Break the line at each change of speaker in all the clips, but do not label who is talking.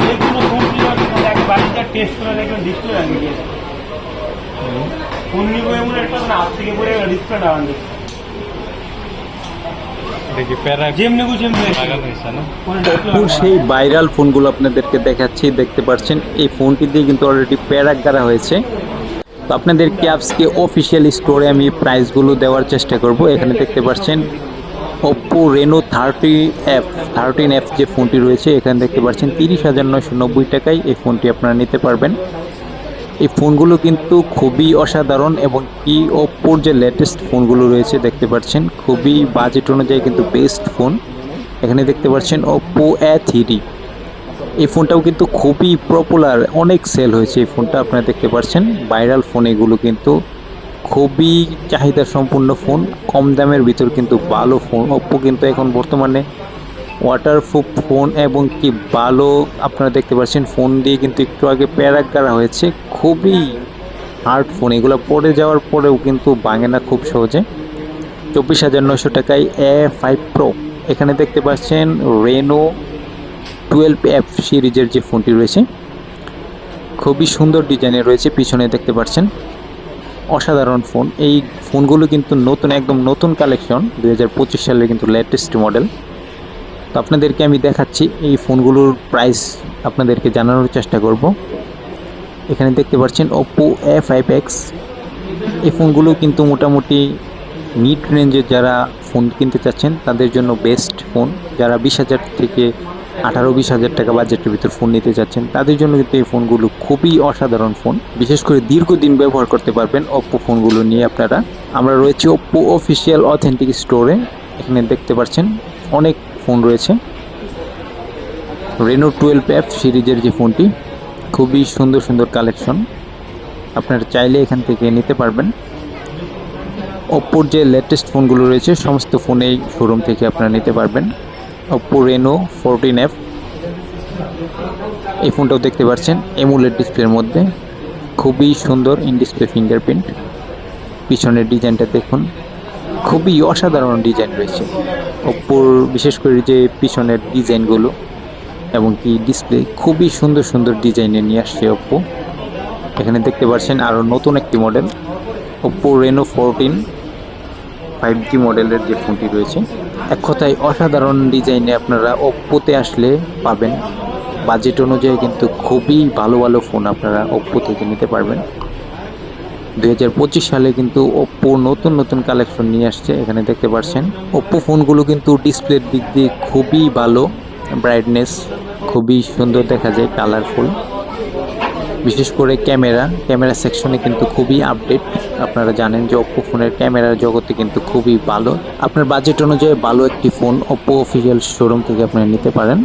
যে কোনো কিনে এক।
সেই ভাইরাল ফোনগুলো আপনাদেরকে দেখাচ্ছি, দেখতে পাচ্ছেন এই ফোনটি দিয়ে কিন্তু অলরেডি প্যারাক করা হয়েছে তো আপনাদের ক্যাপসকে অফিসিয়াল স্টোরে আমি প্রাইসগুলো দেওয়ার চেষ্টা করব এখানে দেখতে পাচ্ছেন Oppo Reno thirty F thirteen F যে ফোনটি রয়েছে, এখানে দেখতে পাচ্ছেন তিরিশ হাজার নয়শো নব্বই টাকায় এই ফোনটি আপনারা নিতে পারবেন। এই ফোনগুলো কিন্তু খুবই অসাধারণ এবং কি ওপ্পোর যে লেটেস্ট ফোনগুলো রয়েছে দেখতে পাচ্ছেন, খুবই বাজেট অনুযায়ী কিন্তু বেস্ট ফোন এখানে দেখতে পাচ্ছেন ওপ্পো এ থ্রি এই ফোনটাও কিন্তু খুবই পপুলার অনেক সেল হয়েছে এই ফোনটা আপনারা দেখতে পাচ্ছেন। ভাইরাল ফোন এগুলো কিন্তু খুবই চাহিদা সম্পূর্ণ ফোন কম দামের ভিতর কিন্তু ভালো ফোন ওপ্পো কিন্তু এখন বর্তমানে ওয়াটারপ্রুফ ফোন এবং কি ভালো আপনারা দেখতে পাচ্ছেন ফোন দিয়ে কিন্তু একটু আগে প্যারাক করা হয়েছে। খুবই হার্ড ফোন এগুলো পড়ে যাওয়ার পরেও কিন্তু ভাঙে না খুব সহজে। চব্বিশ হাজার নশো টাকায় এ ফাইভ প্রো এখানে দেখতে পাচ্ছেন রেনো টুয়েলভ এফ সিরিজের যে ফোনটি রয়েছে, খুবই সুন্দর ডিজাইনের রয়েছে, পিছনে দেখতে পাচ্ছেন। অসাধারণ ফোন। এই ফোনগুলো কিন্তু নতুন, একদম নতুন কালেকশন দুই হাজার পঁচিশ সালের কিন্তু লেটেস্ট মডেল তো আপনাদেরকে আমি দেখাচ্ছি এই ফোনগুলোর প্রাইস আপনাদেরকে জানানোর চেষ্টা করব। এখানে দেখতে পাচ্ছেন ওপো এ ফাইভ এক্স এই ফোনগুলো কিন্তু মোটামুটি মিড রেঞ্জের যারা ফোন কিনতে চাচ্ছেন, তাদের জন্য বেস্ট ফোন যারা বিশ হাজার থেকে আঠারো বিশ হাজার টাকা বাজেটের ভিতর ফোন নিতে চাচ্ছেন তাদের জন্য কিন্তু এই ফোনগুলো খুবই অসাধারণ ফোন বিশেষ করে দীর্ঘদিন ব্যবহার করতে পারবেন ওপ্পো ফোনগুলো নিয়ে আপনারা। আমরা রয়েছে ওপ্পো অফিসিয়াল অথেন্টিক স্টোরে এখানে দেখতে পাচ্ছেন অনেক ফোন রয়েছে। রেনো টুয়েলভ অ্যাপ সিরিজের যে ফোনটি খুবই সুন্দর সুন্দর কালেকশন আপনারা চাইলে এখান থেকে নিতে পারবেন। ওপ্পোর যে লেটেস্ট ফোনগুলো রয়েছে, সমস্ত ফোনেই শোরুম থেকে আপনারা নিতে পারবেন। ওপ্পো রেনো ফোরটিন এফ এই ফোনটাও দেখতে পাচ্ছেন এমুলেট ডিসপ্লের মধ্যে। খুবই সুন্দর ইন ডিসপ্লে ফিঙ্গারপ্রিন্ট পিছনের ডিজাইনটা দেখুন, খুবই অসাধারণ ডিজাইন রয়েছে। ওপ্পোর বিশেষ করে যে পিছনের ডিজাইনগুলো এবং কি ডিসপ্লে খুবই সুন্দর সুন্দর ডিজাইনে নিয়ে আসছে ওপ্পো এখানে দেখতে পাচ্ছেন আরও নতুন একটি model Oppo Reno fourteen five G মডেলের যে ফোনটি রয়েছে। এক কথায় অসাধারণ ডিজাইনে আপনারা ওপ্পোতে আসলে পাবেন। বাজেট অনুযায়ী কিন্তু খুবই ভালো ভালো ফোন আপনারা ওপ্পো থেকে নিতে পারবেন। দুই হাজার পঁচিশ সালে কিন্তু ওপ্পো নতুন নতুন কালেকশন নিয়ে আসছে, এখানে দেখতে পাচ্ছেন। ওপ্পো ফোনগুলো কিন্তু ডিসপ্লের দিক দিয়ে খুবই ভালো ব্রাইটনেস খুবই সুন্দর দেখা যায় কালারফুল বিশেষ করে ক্যামেরা ক্যামেরা সেকশনে কিন্তু খুবই আপডেট আপনারা জানেন যে ওপ্পো ফোনের ক্যামেরার জগতে কিন্তু খুবই ভালো। আপনার বাজেট অনুযায়ী ভালো একটি ফোন ওপ্পো অফিসিয়াল শোরুম থেকে আপনারা নিতে পারেন।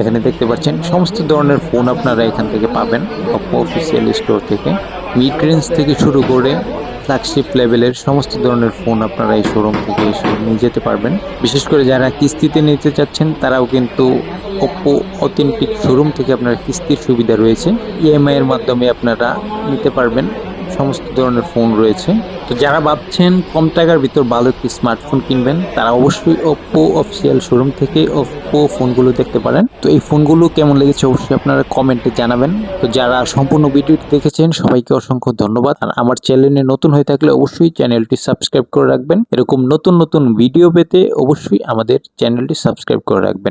এখানে দেখতে পাচ্ছেন, সমস্ত ধরনের ফোন আপনারা এখান থেকে পাবেন ওপ্পো অফিসিয়াল স্টোর থেকে। মিড রেঞ্জ থেকে শুরু করে ফ্ল্যাগশিপ লেভেলের সমস্ত ধরনের ফোন আপনারা এই শোরুম থেকে এসে নিয়ে যেতে পারবেন। বিশেষ করে যারা কিস্তিতে নিতে চাচ্ছেন, তারাও কিন্তু ওপ্পো অথেন্টিক শোরুম থেকে আপনার কিস্তির সুবিধা রয়েছে। ইএমআই এর মাধ্যমে আপনারা নিতে পারবেন। সমস্ত ধরনের ফোন রয়েছে। তো যারা ভাবছেন কম টাকার ভিতর ভালো একটি স্মার্টফোন কিনবেন, তারা অবশ্যই ওপ্পো অফিসিয়াল শোরুম থেকে ওপ্পো ফোনগুলো দেখতে পারেন। তো এই ফোনগুলো কেমন লেগেছে অবশ্যই আপনারা কমেন্টে জানাবেন। তো যারা সম্পূর্ণ ভিডিওটি দেখেছেন, সবাইকে অসংখ্য ধন্যবাদ। আর আমার চ্যানেলে নতুন হয়ে থাকলে অবশ্যই চ্যানেলটি সাবস্ক্রাইব করে রাখবেন। এরকম নতুন নতুন ভিডিও পেতে অবশ্যই আমাদের চ্যানেলটি সাবস্ক্রাইব করে রাখবেন।